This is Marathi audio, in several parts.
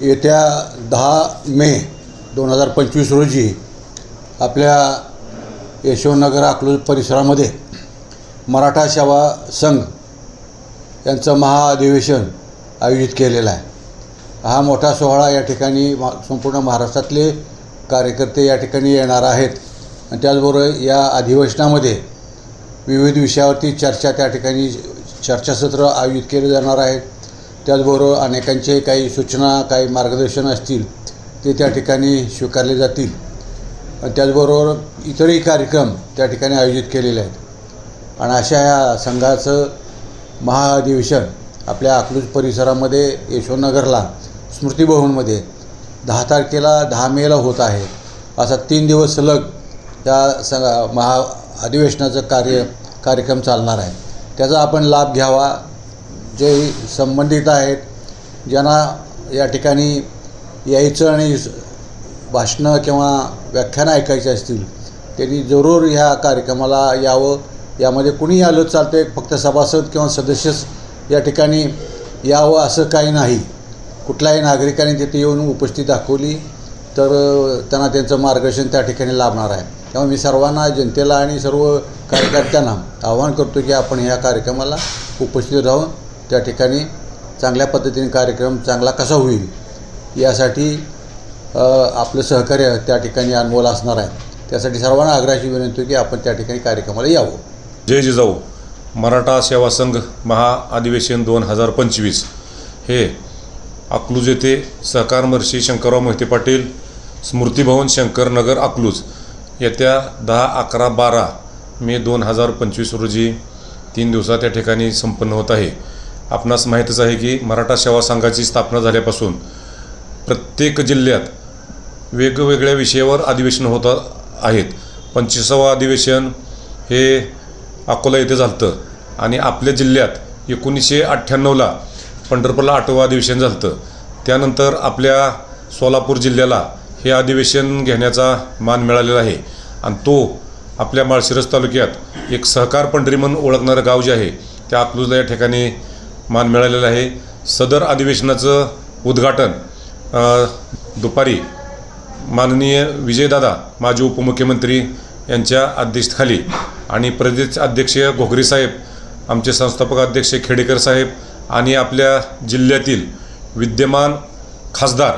येत्या दहा मे दोन हजार पंचवीस रोजी आपल्या यशवनगर अकलूज परिसरामध्ये मराठा सेवा संघ यांचं महाअधिवेशन आयोजित केलेलं आहे. हा मोठा सोहळा या ठिकाणी मा संपूर्ण महाराष्ट्रातले कार्यकर्ते या ठिकाणी येणार आहेत. आणि त्याचबरोबर या अधिवेशनामध्ये विविध विषयावरती चर्चा त्या ठिकाणी चर्चासत्र आयोजित केले जाणार आहेत. त्याचबरोबर अनेकांचे काही सूचना काही मार्गदर्शन असतील ते त्या ठिकाणी स्वीकारले जातील. आणि त्याचबरोबर इतरही कार्यक्रम त्या ठिकाणी आयोजित केलेले आहेत. आणि अशा या संघाचं महाअधिवेशन आपल्या अकलूज परिसरामध्ये यशवनगरला स्मृतिभवनमध्ये दहा तारखेला दहा मेला होत आहे. असा तीन दिवस सलग त्या संघा महा अधिवेशनाचं कार्य कार्यक्रम चालणार आहे. त्याचा आपण लाभ घ्यावा जे संबंधित आहेत ज्यांना या ठिकाणी यायचं आणि भाषणं किंवा व्याख्यानं ऐकायची असतील त्यांनी जरूर ह्या कार्यक्रमाला यावं. यामध्ये कुणी आलं चालतं फक्त सभासद किंवा सदस्यच या ठिकाणी यावं असं काही नाही. कुठल्याही नागरिकाने तिथे येऊन उपस्थिती दाखवली तर त्यांना त्यांचं मार्गदर्शन त्या ठिकाणी लाभणार आहे. त्यामुळे मी सर्वांना जनतेला आणि सर्व कार्यकर्त्यांना आवाहन करतो की आपण ह्या कार्यक्रमाला उपस्थित राहून त्या ठिकाणी चांगल्या पद्धतीने कार्यक्रम चांगला कसा होईल यासाठी आपलं सहकार्य त्या ठिकाणी अनमोल असणार आहे. त्यासाठी सर्वांना आग्रहाची विनंती आहे की आपण त्या ठिकाणी कार्यक्रमाला यावं. जय जिजाऊ. मराठा सेवा संघ महाअधिवेशन दोन हजार पंचवीस. हे अकलूज येथे सहकार महर्षी शंकरराव मोहिते पाटील स्मृतिभवन शंकरनगर अकलूज येत्या दहा अकरा बारा मे दोन हजार पंचवीस रोजी तीन दिवसात या ठिकाणी संपन्न होत आहे. आपणास माहीतच आहे की मराठा सेवा संघाची स्थापना झाल्यापासून प्रत्येक जिल्ह्यात वेगवेगळ्या विषयावर अधिवेशन होत आहेत. पंचवीसावं अधिवेशन हे अकोला येथे झालं आणि आपल्या जिल्ह्यात एकोणीसशे अठ्ठ्याण्णवला पंढरपूरला आठवं अधिवेशन झालं त्यानंतर आपल्या सोलापूर जिल्ह्याला हे अधिवेशन घेण्याचा मान मिळालेला आहे. आणि तो आपल्या माळशिरस तालुक्यात एक सहकार पंढरी म्हणून ओळखणारं गाव जे आहे त्या अकलूजला या ठिकाणी मान मिळालेला आहे. सदर अधिवेशनाचं उद्घाटन दुपारी माननीय विजयदादा माजी उपमुख्यमंत्री यांच्या अध्यक्षतेखाली आणि प्रदेश अध्यक्ष घोगरे साहेब आमचे संस्थापक अध्यक्ष खेडेकर साहेब आणि आपल्या जिल्ह्यातील विद्यमान खासदार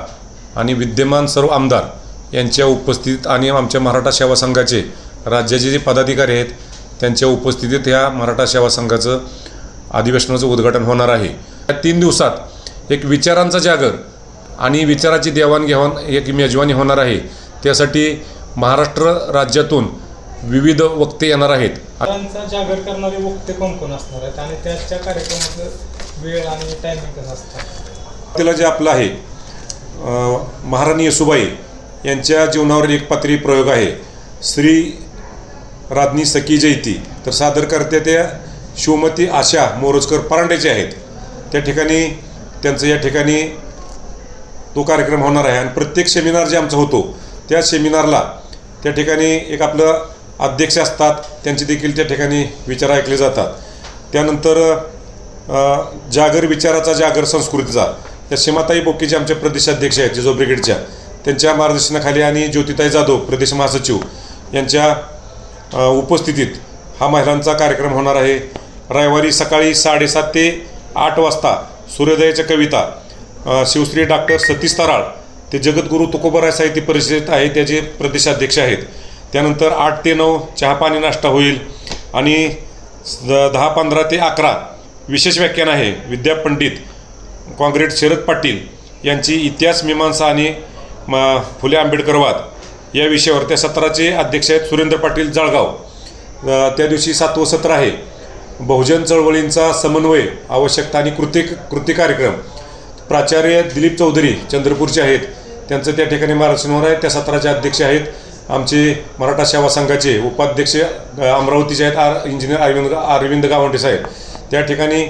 आणि विद्यमान सर्व आमदार यांच्या उपस्थितीत आणि आमच्या मराठा सेवा संघाचे राज्याचे जे पदाधिकारी आहेत त्यांच्या उपस्थितीत ह्या मराठा सेवा संघाचं अधिवेशनाचं उद्घाटन होणार आहे. या तीन दिवसात एक विचारांचा जागर आणि विचाराची देवाणघेवाण एक मेजवानी होणार आहे. त्यासाठी महाराष्ट्र राज्यातून विविध वक्ते येणार आहेत. जागर करणारे वक्ते कोण कोण असणार आहेत? आणि त्याच्या कार्यक्रमाचं वेळ आणि टायमिंग कसं असतं? तिला जे आपलं आहे महाराणी येसुबाई यांच्या जीवनावर एक पात्री प्रयोग आहे. श्री राज्ञी सखी जयती. तर सादर करते त्या शिवमती आशा मोरोजकर परांडेचे आहेत. त्या ठिकाणी त्यांचं या ठिकाणी तो कार्यक्रम होणार आहे. आणि प्रत्येक सेमिनार जे आमचा होतो त्या सेमिनारला त्या ठिकाणी एक आपलं अध्यक्ष असतात. त्यांचे देखील त्या ठिकाणी विचार ऐकले जातात. त्यानंतर जागर विचाराचा जागर संस्कृतीचा त्या सीमाताई बोक्कीचे आमचे प्रदेशाध्यक्ष आहेत जिजो ब्रिगेडच्या त्यांच्या मार्गदर्शनाखाली आणि ज्योतिताई जाधव प्रदेश महासचिव यांच्या उपस्थितीत हा महिलांचा कार्यक्रम होणार आहे. रविवारी सकाळी साडेसात ते आठ वाजता सूर्योदयाच्या कविता शिवश्री डॉक्टर सतीश तराळ ते जगद्गुरू तुकोबराय साहित्य परिषद आहे त्याचे प्रदेशाध्यक्ष आहेत. त्यानंतर आठ ते नऊ चहापाणी नाश्ता होईल आणि द- दहा पंधरा ते अकरा विशेष व्याख्यान आहे. विद्या पंडित काँग्रेट शरद पाटील यांची इतिहास मीमांसा आणि म फुले आंबेडकरवाद या विषयावर त्या सत्राचे अध्यक्ष आहेत सुरेंद्र पाटील जळगाव. त्या दिवशी सातवं सत्र आहे. बहुजन चळवळींचा समन्वय आवश्यकता आणि कृती कृती कार्यक्रम. प्राचार्य दिलीप चौधरी चंद्रपूरचे आहेत. त्यांचं त्या ठिकाणी मार्गदर्शनवर आहे. त्या सत्राचे अध्यक्ष आहेत आमचे मराठा सेवा संघाचे उपाध्यक्ष अमरावतीचे आहेत आर इंजिनियर अरविंद अरविंद गावंडे साहेब. त्या ठिकाणी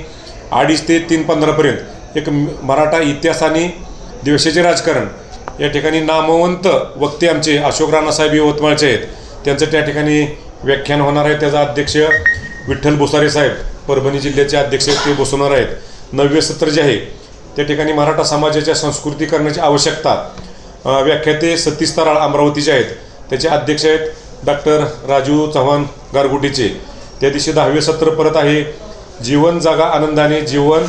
अडीच ते तीन पंधरापर्यंत एक मराठा इतिहास आणि दिवसाचे राजकारण. या ठिकाणी नामवंत वक्ते आमचे अशोक राणासाहेब यवतमाळचे आहेत. त्यांचं त्या ठिकाणी व्याख्यान होणार आहे. त्याचा अध्यक्ष विठ्ठल बोसारे साहेब परभणी जिल्ह्याचे अध्यक्ष ते बसवणार आहेत. नववे सत्र जे आहे त्या ठिकाणी मराठा समाजाच्या संस्कृती करण्याची आवश्यकता व्याख्याते सतीश तराळ अमरावतीचे आहेत. त्याचे अध्यक्ष आहेत डॉक्टर राजू चव्हाण गारगुटीचे. त्या दिवशी दहावे सत्र परत आहे. जीवन जगा आनंदाने जीवन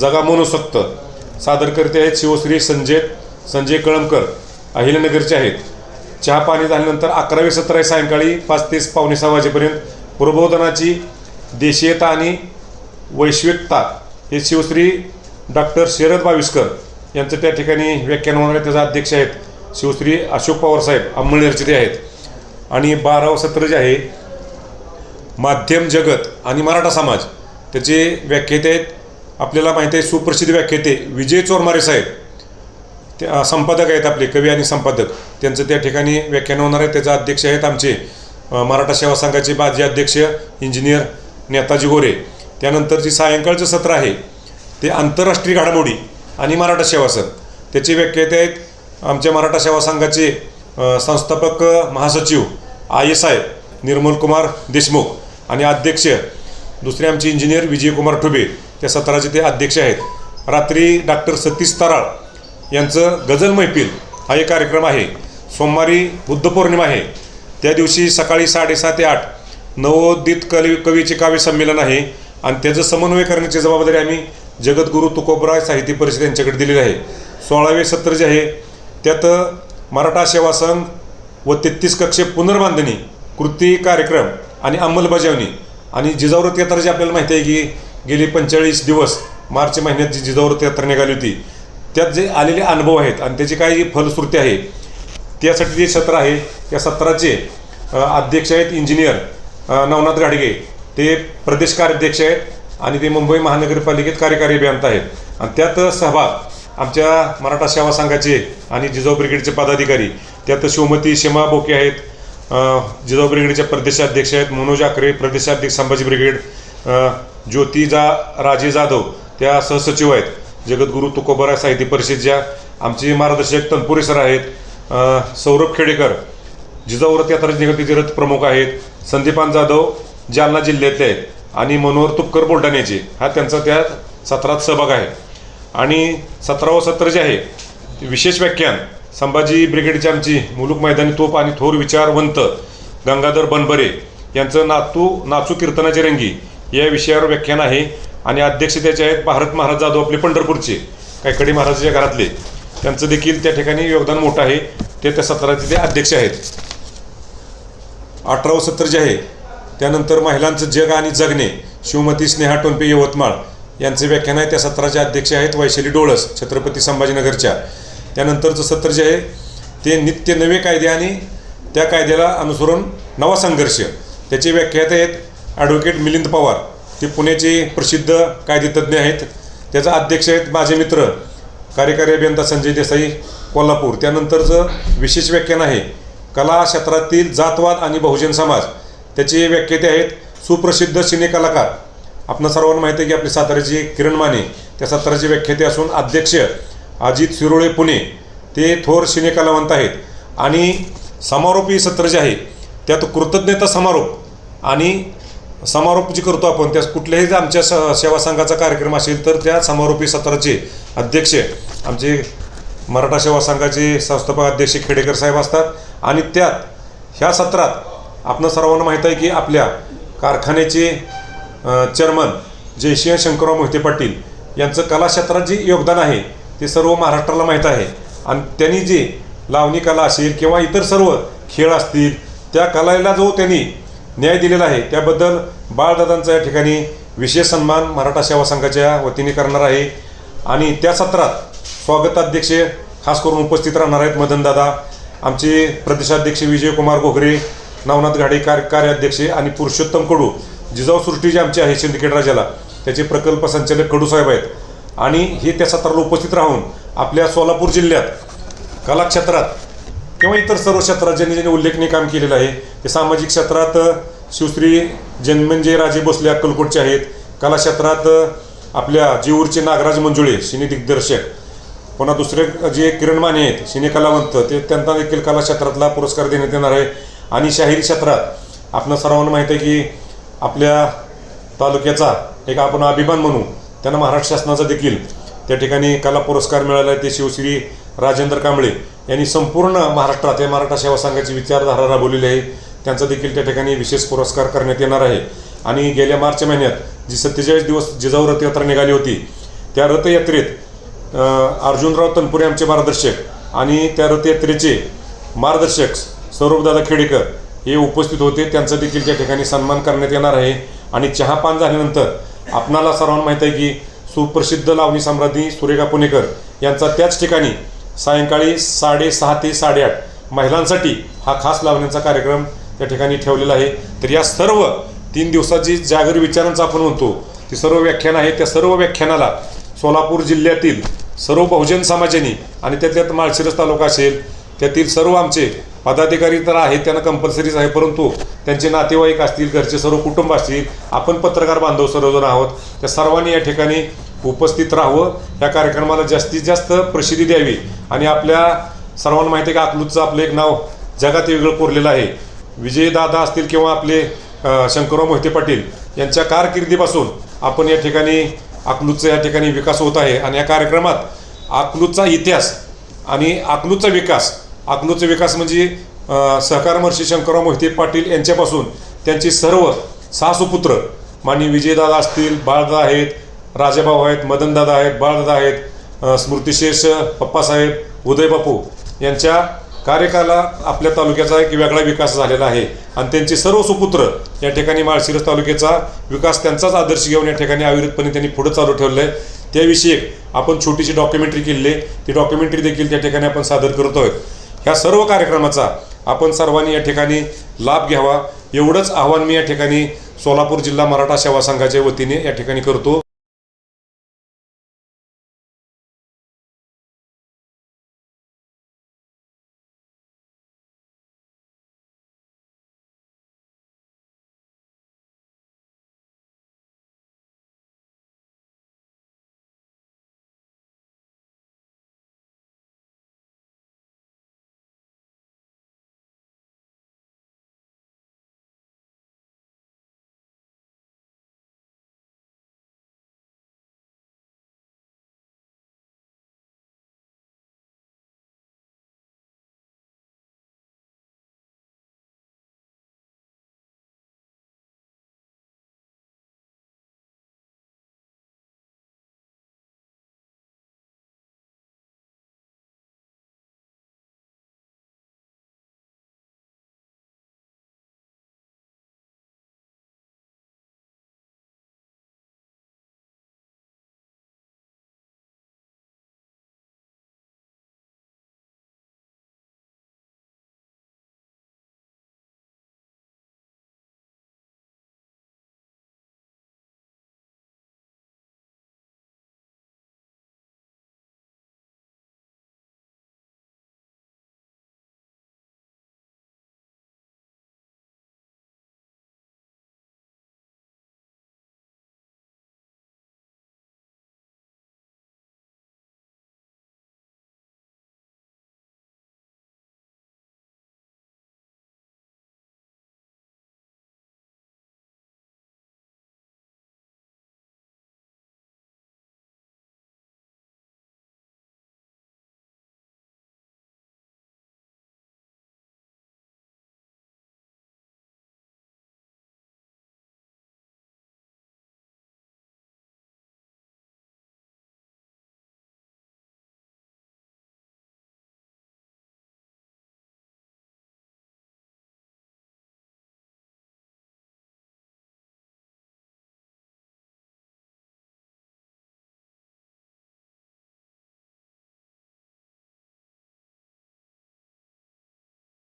जगा मनोसक्त. सादर सादरकर्ते आहेत शिवश्री संजय संजय कळमकर अहिल्यानगरचे आहेत. चहा पाणी झाल्यानंतर अकरावे सत्र आहे सायंकाळी पाच ते पावणे सहा वाजेपर्यंत. प्रबोधनाची देशीयता आणि वैश्विकता हे शिवश्री डॉक्टर शरद बाविस्कर यांचं त्या ठिकाणी व्याख्यान होणार आहे त्याचा अध्यक्ष आहेत. शिवश्री अशोक पवार साहेब अंमळनेरचे ते आहेत. आणि बारावं सत्र जे आहे माध्यम जगत आणि मराठा समाज त्याचे व्याख्याते आहेत. आपल्याला माहिती आहे सुप्रसिद्ध व्याख्याते विजय चोरमारे साहेब. ते संपादक आहेत आपले कवी आणि संपादक. त्यांचं त्या ठिकाणी व्याख्यान होणार आहे. त्याचा अध्यक्ष आहेत आमचे मराठा सेवा संघाचे माजी अध्यक्ष इंजिनियर नेताजी गोरे. त्यानंतर जी सायंकाळचं सत्र आहे. ते आंतरराष्ट्रीय घडामोडी आणि मराठा सेवा संघ त्याचे व्याख्याते आहेत आमच्या मराठा सेवा संघाचे संस्थापक महासचिव I S I Nirmalkumar Deshmukh आणि अध्यक्ष दुसरे आमचे इंजिनियर विजयकुमार ठुबे. त्या सत्राचे ते अध्यक्ष आहेत. रात्री डॉक्टर सतीश तराळ यांचं गझल मैफिल हा एक कार्यक्रम आहे. सोमवारी बुद्ध पौर्णिमा आहे. त्या दिवशी सकाळी साडेसहा ते आठ नवोदित कवी कवीचे काव्य संमेलन आहे. आणि त्याचं समन्वय करण्याची जबाबदारी आम्ही जगद्गुरू तुकोबराय साहित्य परिषद यांच्याकडे दिलेली आहे. सोळावे सत्र जे आहे त्यात मराठा सेवा संघ व तेहतीस कक्षे पुनर्बांधणी कृती कार्यक्रम आणि अंमलबजावणी. आणि जिजाऊ यात्रा जी आपल्याला माहिती आहे की गेली पंचेचाळीस दिवस मार्च महिन्यात जी जिजावृत यात्रा निघाली होती त्यात जे आलेले अनुभव आहेत आणि त्याची काही फलश्रुती आहे त्यासाठी जे सत्र आहे त्या सत्राचे अध्यक्ष आहेत इंजिनियर नवनाथ गाडगे ते प्रदेश कार्याध्यक्ष आहेत आणि ते मुंबई महानगरपालिकेत कार्यकारी अभियंता आहेत. आणि त्यात सहभाग आमच्या मराठा सेवा संघाचे आणि जिजाऊ ब्रिगेडचे पदाधिकारी त्यात शिवमती शेमा बोके आहेत जिजाऊ ब्रिगेडच्या प्रदेशाध्यक्ष आहेत मनोज आकरे प्रदेशाध्यक्ष संभाजी ब्रिगेड ज्योतिजा राजे जाधव त्या सहसचिव आहेत. जगद्गुरू तुकोबरा साहित्य परिषदच्या आमचे मार्गदर्शक तनपुरे सर आहेत सौरभ खेडेकर जिजाऊ रथ यात्रा निगडीचे रथ प्रमुख आहेत. संदीपान जाधव जालना जिल्ह्यातले आहेत. आणि मनोहर तुपकर बुलढाण्याचे. हा त्यांचा त्या सत्रात सहभाग आहे. आणि सतरावं सत्र जे आहे विशेष व्याख्यान संभाजी ब्रिगेडची आमची मुलुक मैदानी तोप आणि थोर विचारवंत गंगाधर बनबरे यांचं नातू नाचू कीर्तनाचे रंगी या विषयावर व्याख्यान आहे. आणि अध्यक्ष त्याचे आहेत भारत महाराज जाधव आपले पंढरपूरचे कायकडे महाराजाच्या घरातले. त्यांचं देखील त्या ठिकाणी योगदान मोठं आहे. ते त्या सत्राचे ते अध्यक्ष आहेत. अठरावं सत्र जे आहे त्यानंतर महिलांचं जग आणि जगणे शिवमती स्नेहा टोंपे यवतमाळ यांचे व्याख्यान आहे. त्या सत्राचे अध्यक्ष आहेत वैशाली डोळस छत्रपती संभाजीनगरच्या. त्यानंतरचं सत्र जे आहे ते नित्य नवे कायदे आणि त्या कायद्याला अनुसरून नवा संघर्ष. त्याचे व्याख्यात आहेत ॲडव्होकेट मिलिंद पवार. ते पुण्याचे प्रसिद्ध कायदेतज्ञ आहेत. त्याचा अध्यक्ष आहेत माझे मित्र कार्यकारी अभियंता संजय देसाई कोल्हापूर. त्यानंतरचं विशेष व्याख्यान आहे कला क्षेत्रातील जातवाद आणि बहुजन समाज त्याचे व्याख्याते आहेत सुप्रसिद्ध सिने कलाकार. आपणा सर्वांना माहिती आहे की आपले साताऱ्याचे किरण माने त्या साताऱ्याचे व्याख्याते असून अध्यक्ष अजित शिरोळे पुणे ते थोर सिने कलावंत आहेत. आणि समारोपी सत्र जे आहे त्यात कृतज्ञता समारोप आणि समारोप जे करतो आपण त्या कुठल्याही जर आमच्या स- सेवा संघाचा कार्यक्रम असेल तर त्या समारोपी सत्राचे अध्यक्ष आमचे मराठा सेवा संघाचे संस्थापक अध्यक्ष खेडेकर साहेब असतात. आणि त्यात ह्या सत्रात आपण सर्वांना माहीत आहे की आपल्या कारखान्याचे चेअरमन जयसिंह शंकरराव मोहिते पाटील यांचं कला क्षेत्रात जे योगदान आहे ते सर्व महाराष्ट्राला माहीत आहे. आणि त्यांनी जे लावणी कला असेल किंवा इतर सर्व खेळ असतील त्या कलेला जो त्यांनी न्याय दिलेला आहे त्याबद्दल बाळदादांचा या ठिकाणी विशेष सन्मान मराठा सेवा संघाच्या वतीने करणार आहे. आणि त्या सत्रात स्वागताध्यक्ष खास करून उपस्थित राहणार आहेत मदनदादा आमचे प्रदेशाध्यक्ष विजयकुमार घोगरे नवनाथ घाडे कार्य कार्याध्यक्ष आणि पुरुषोत्तम कडू जिजाऊ सृष्टी जे आमचे आहे सिंडिकेट राजाला त्याचे प्रकल्प संचालक कडू साहेब आहेत. आणि हे त्या सत्राला उपस्थित राहून आपल्या सोलापूर जिल्ह्यात कलाक्षेत्रात किंवा इतर सर्व क्षेत्रात ज्यांनी ज्यांनी उल्लेखनीय काम केलेलं आहे ते सामाजिक क्षेत्रात शिवश्री जन्मंजय राजे भोसले अक्कलकोटचे आहेत. कला क्षेत्रात आपल्या जीवूरचे नागराज मंजुळे सिने दिग्दर्शक. पुन्हा दुसरे जे किरण माने आहेत सिने कलावंत ते त्यांना देखील कला क्षेत्रातला पुरस्कार देण्यात येणार आहे. आणि शाहीर क्षेत्रात आपण सर्वांना माहीत आहे की आपल्या तालुक्याचा एक आपण अभिमान म्हणू त्यांना महाराष्ट्र शासनाचा देखील त्या ठिकाणी कला पुरस्कार मिळाला आहे. ते शिवश्री राजेंद्र कांबळे यांनी संपूर्ण महाराष्ट्रात या मराठा सेवा संघाची विचारधारा राबवलेली आहे. त्यांचा देखील त्या ठिकाणी विशेष पुरस्कार करण्यात येणार आहे. आणि गेल्या मार्च महिन्यात जी सत्तेचाळीस दिवस जिजाऊ रथयात्रा निघाली होती त्या रथयात्रेत अर्जुनराव तनपुरे आमचे मार्गदर्शक आणि त्या रथयात्रेचे मार्गदर्शक सौरभदादा खेडेकर हे उपस्थित होते. त्यांचा देखील त्या ठिकाणी सन्मान करण्यात येणार आहे. आणि चहापान झाल्यानंतर आपणाला सर्वांना माहीत आहे की सुप्रसिद्ध लावणी सम्राज्ञी सुरेखा पुणेकर यांचा त्याच ठिकाणी सायंकाळी साडेसहा ते साडेआठ महिलांसाठी हा खास लावण्याचा कार्यक्रम त्या ठिकाणी ठेवलेला आहे. तर या सर्व तीन दिवसाची जागर विचारांचा आपण म्हणतो ती सर्व व्याख्यान आहे त्या सर्व व्याख्यानाला सोलापूर जिल्ह्यातील सर्व बहुजन समाजाने आणि त्यातल्यात माळशिरस तालुका असेल त्यातील सर्व आमचे पदाधिकारी तर आहेत त्यांना कंपल्सरीच आहे परंतु त्यांचे नातेवाईक असतील घरचे सर्व कुटुंब असतील आपण पत्रकार बांधव सर्वजण आहोत त्या सर्वांनी या ठिकाणी उपस्थित राहावं. या कार्यक्रमाला जास्तीत जास्त प्रसिद्धी द्यावी. आणि आपल्या सर्वांना माहिती आहे का अकलूजचं आपलं एक नाव जगात वेगळं कोरलेलं आहे. विजयदादा असतील किंवा आपले शंकरराव मोहिते पाटील यांच्या कारकिर्दीपासून आपण या ठिकाणी अकलूजचा या ठिकाणी विकास होत आहे आणि या कार्यक्रमात अकलूजचा इतिहास आणि अकलूजचा विकास अकलूजचा विकास म्हणजे सहकारमर्षी सहकार शंकरराव मोहिते पाटील यांच्यापासून त्यांची सर्व सहा सुपुत्र माननीय विजयदादा असतील बाळदादा आहेत राजाभाऊ आहेत मदनदादा आहेत बाळदादा आहेत स्मृतिशेष पप्पासाहेब उदयबापू यांच्या कार्यकाला आपल्या तालुक्याचा एक वेगळा विकास झालेला आहे. आणि त्यांचे सर्व सुपुत्र या ठिकाणी माळशिरस तालुक्याचा विकास त्यांचाच आदर्श घेऊन या ठिकाणी अविरतपणे त्यांनी पुढे चालू ठेवलं आहे त्याविषयी आपण छोटीशी डॉक्युमेंटरी केली ती डॉक्युमेंटरी देखील त्या ठिकाणी आपण सादर करतो आहोत. ह्या सर्व कार्यक्रमाचा आपण सर्वांनी या ठिकाणी लाभ घ्यावा. एवढंच आव्हान मी या ठिकाणी सोलापूर जिल्हा मराठा सेवा संघाच्या वतीने या ठिकाणी करतो.